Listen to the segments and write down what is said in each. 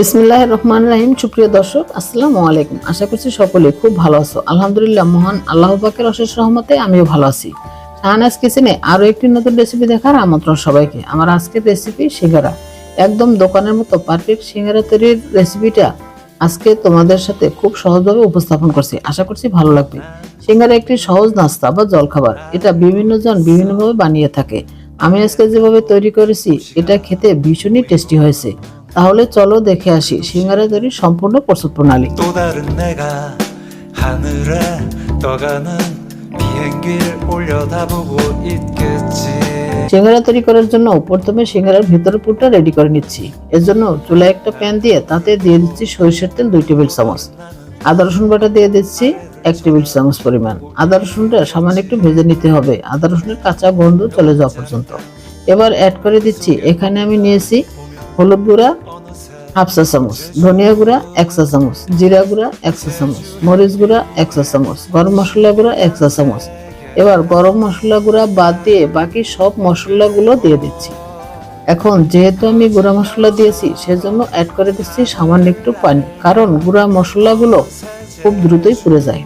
বিসমিল্লাহ রহমান রাহিম। সুপ্রিয় দর্শক, আসসালামু আলাইকুম। আশা করছি সকলে খুব ভালো আছো। আলহামদুলিল্লাহ, মহান আল্লাহ পাকের অশেষ রহমতে আমিও ভালো আছি। শাহনাজ কিচেনে আরও একটি নতুন রেসিপি দেখার আমন্ত্রণ সবাইকে। আমার আজকের রেসিপি সিঙ্গারা। একদম দোকানের মতো পারফেক্ট সিঙ্গারা তৈরির রেসিপিটা আজকে তোমাদের সাথে খুব সহজভাবে উপস্থাপন করছি। আশা করছি ভালো লাগবে। সিঙ্গারা একটি সহজ নাস্তা বা জলখাবার। এটা বিভিন্ন জন বিভিন্নভাবে বানিয়ে থাকে। আমি আজকে যেভাবে তৈরি করেছি, এটা খেতে ভীষণই টেস্টি হয়েছে। তাহলে চলো দেখে আসি সিঙ্গারা তৈরি সম্পূর্ণ প্রস্তুত প্রণালী। সিঙ্গারা তৈরি করার জন্য প্রথমে সিঙ্গারার ভিতরের পুরটা রেডি করে নিচ্ছি। এর জন্য চুলায় একটা প্যান দিয়ে তাতে দিয়ে দিচ্ছি সরিষার তেল দুই টেবিল চামচ। আদা রসুন বাটা দিয়ে দিচ্ছি এক টেবিল চামচ পরিমাণ। আদা রসুনটা সামান্য একটু ভেজে নিতে হবে। আদা রসুনের কাঁচা গন্ধ চলে যাওয়া পর্যন্ত। এবার অ্যাড করে দিচ্ছি এখানে আমি নিয়েছি হলুদ গুঁড়া হাফ চা চামচ ধনিয়া গুঁড়া এক চা চামচ জিরা গুঁড়া এক চা চামচ মরিচ গুঁড়া এক চা চামচ গরম মশলা গুঁড়া এক চা চামচ এবার গরম মশলা গুঁড়া বাদ দিয়ে বাকি সব মশলাগুলো দিয়ে দিচ্ছি এখন যেহেতু আমি গুঁড়া মশলা দিয়েছি সেজন্য অ্যাড করে দিচ্ছি সামান্য একটু পানি কারণ গুঁড়া মশলাগুলো খুব দ্রুতই পুড়ে যায়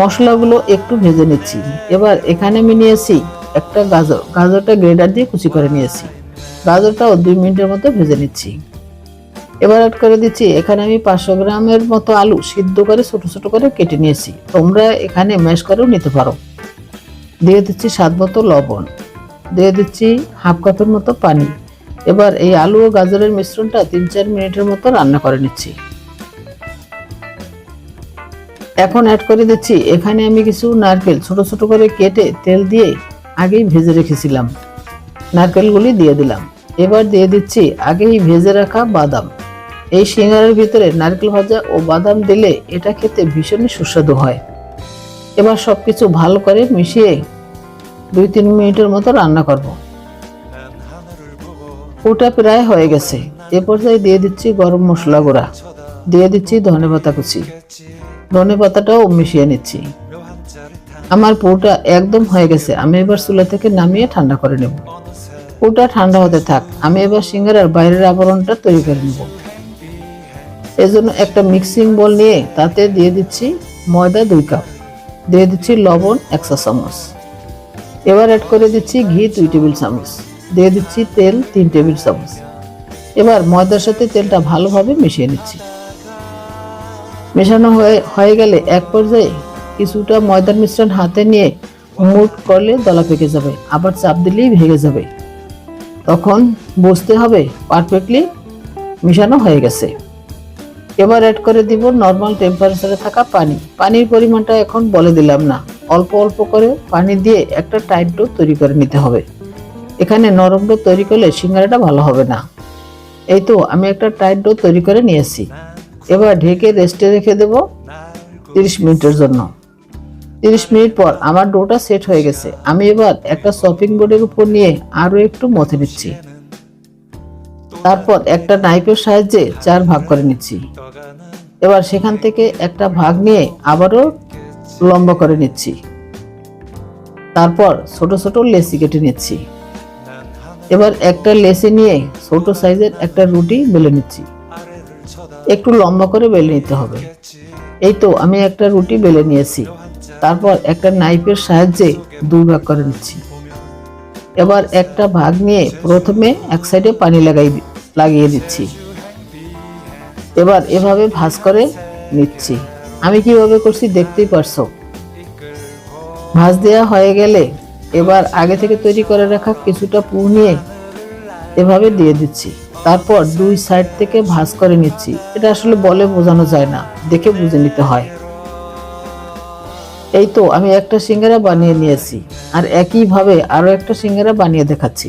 মশলাগুলো একটু ভেজে নিচ্ছি এবার এখানে আমি নিয়েছি একটা গাজর গাজরটা গ্রেডার দিয়ে কুচি করে নিয়েছি গাজরটাও দুই মিনিটের মতো ভেজে নিচ্ছি। এবার অ্যাড করে দিচ্ছি, এখানে আমি পাঁচশো গ্রামের মতো আলু সিদ্ধ করে, ছোট ছোট করে কেটে নিয়েছি। তোমরা এখানে ম্যাশ করেও নিতে পারো। দিয়ে দিচ্ছি স্বাদ মতো লবণ। দিয়ে দিচ্ছি হাফ কাপের মতো পানি। এবার এই আলু ও গাজরের মিশ্রণটা তিন চার মিনিটের মতো রান্না করে নিচ্ছি। এখন অ্যাড করে দিচ্ছি, এখানে আমি কিছু নারকেল ছোট ছোট করে কেটে তেল দিয়ে আগেই ভেজে রেখেছিলাম। নারকেলগুলি দিয়ে দিলাম। এবার দিয়ে দিচ্ছি আগেই ভেজে রাখা বাদাম। এই সিঙ্গারের ভিতরে নারকেল ভাজা ও বাদাম দিলে এটা খেতে ভীষণই সুস্বাদু হয়। এবার সবকিছু ভালো করে মিশিয়ে দুই তিন মিনিটের মতো রান্না করব। ওটা প্রায় হয়ে গেছে। এ পর্যায়ে দিয়ে দিচ্ছি গরম মশলা গুঁড়া। দিয়ে দিচ্ছি ধনে পাতা কুচি। ধনে পাতাটাও মিশিয়ে নিচ্ছি। আমার পুরোটা একদম হয়ে গেছে। আমি এবার চুলা থেকে নামিয়ে ঠান্ডা করে নেব। পুরোটা ঠান্ডা হতে থাক। আমি এবার সিঙ্গারার বাইরের আবরণটা তৈরি করে নেব। এজন্য একটা মিক্সিং বল নিয়ে তাতে দিয়ে দিচ্ছি ময়দা দুই কাপ দিয়ে দিচ্ছি লবণ একশো চামচ। এবার অ্যাড করে দিচ্ছি ঘি দুই টেবিল চামচ, দিয়ে দিচ্ছি তেল তিন টেবিল চামচ। এবার ময়দার সাথে তেলটা ভালোভাবে মিশিয়ে নিচ্ছি। মেশানো হয়ে হয়ে গেলে এক পর্যায়ে কিছুটা ময়দার মিশ্রণ হাতে নিয়ে মুট করলে দলা পেকে যাবে, আবার চাপ দিলেই ভেঙে যাবে। তখন বুঝতে হবে পারফেক্টলি মিশানো হয়ে গেছে। এবার অ্যাড করে দিব নর্মাল টেম্পারেচারে থাকা পানি। পানির পরিমাণটা এখন বলে দিলাম না। অল্প অল্প করে পানি দিয়ে একটা টাইট ডো তৈরি করে নিতে হবে। এখানে নরম ডো তৈরি করলে সিঙ্গারাটা ভালো হবে না। এই তো আমি একটা টাইট ডো তৈরি করে নিয়েছি। এবার ঢেকে রেস্টে রেখে দেব তিরিশ মিনিটের জন্য। তিরিশ মিনিট পর আমার ডোটা সেট হয়ে গেছে। আমি এবার একটা শপিং বোর্ডের উপর নিয়ে আরও একটু মথে নিচ্ছি। তারপর একটা নাইফের সাহায্যে চার ভাগ করে নিচ্ছি। এবার সেখান থেকে একটা ভাগ নিয়ে আবারও লম্বা করে নিচ্ছি। তারপর ছোট ছোট লেসি কেটে নিচ্ছি। এবার একটা লেসি নিয়ে ছোট সাইজের একটা রুটি বেলে নিচ্ছি। একটু লম্বা করে বেলে নিতে হবে। এই তো আমি একটা রুটি বেলে নিয়েছি। তারপর একটা নাইফের সাহায্যে দুই ভাগ করে নিচ্ছি। এবার একটা ভাগ নিয়ে প্রথমে এক সাইডে পানি লাগাই লাগিয়ে দিচ্ছি। এবার এভাবে ভাঁজ করে নিচ্ছি। আমি কীভাবে করছি দেখতেই পারছ। ভাঁজ দেওয়া হয়ে গেলে এবার আগে থেকে তৈরি করে রাখা কিছুটা পু নিয়ে এভাবে দিয়ে দিচ্ছি। তারপর দুই সাইড থেকে ভাঁজ করে নিচ্ছি। এটা আসলে বলে বোঝানো যায় না, দেখে বুঝে নিতে হয়। এই তো আমি একটা সিঙ্গারা বানিয়ে নিয়েছি, আর একইভাবে আরও একটা সিঙ্গারা বানিয়ে দেখাচ্ছি।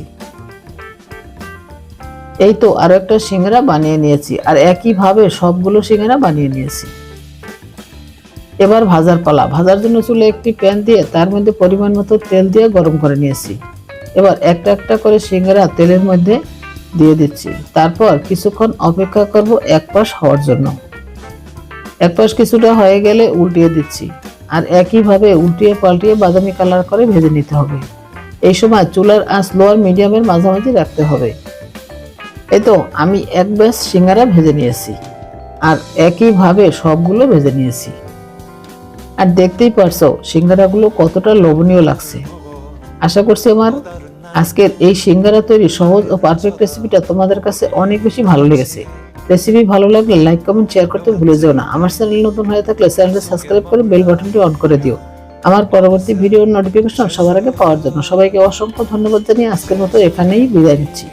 এই তো আরও একটা সিঙ্গারা বানিয়ে নিয়েছি, আর একইভাবে সবগুলো সিঙ্গারা বানিয়ে নিয়েছি। এবার ভাজার পালা। ভাজার জন্য চুলে একটি প্যান দিয়ে তার মধ্যে পরিমাণ মতো তেল দিয়ে গরম করে নিয়েছি। এবার একটা একটা করে সিঙ্গারা তেলের মধ্যে দিয়ে দিচ্ছি। তারপর কিছুক্ষণ অপেক্ষা করব এক পাশ হওয়ার জন্য। এক পাশ কিছুটা হয়ে গেলে উল্টিয়ে দিচ্ছি। আর একইভাবে উল্টিয়ে পাল্টিয়ে বাদামি কালার করে ভেজে নিতে হবে। এই সময় চুলার আঁচ লোয়ার মিডিয়ামের মাঝামাঝি রাখতে হবে। এই তো, আমি এক ব্যাস সিঙ্গারা ভেজে নিয়েছি। আর একইভাবে সবগুলো ভেজে নিয়েছি। আর দেখতেই পারছ, সিঙ্গারাগুলো কতটা লোভনীয় লাগছে। আশা করছি আমার আজকের এই সিঙ্গারা তৈরি সহজ ও পারফেক্ট রেসিপিটা তোমাদের কাছে অনেক বেশি ভালো লেগেছে। রেসিপি ভালো লাগলে লাইক কমেন্ট শেয়ার করতে ভুলে যেও না। আমার চ্যানেল নতুন হয়ে থাকলে চ্যানেলটা সাবস্ক্রাইব করে বেল বাটনটি অন করে দিও। আমার পরবর্তী ভিডিওর নোটিফিকেশন সবার আগে পাওয়ার জন্য সবাইকে অসংখ্য ধন্যবাদ জানিয়ে আজকের মতো এখানেই বিদায় নিচ্ছি।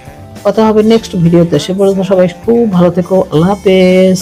কথা হবে নেক্সট ভিডিওতে। সে পর্যন্ত সবাই খুব ভালো থেকো। আল্লাহ হাফেজ।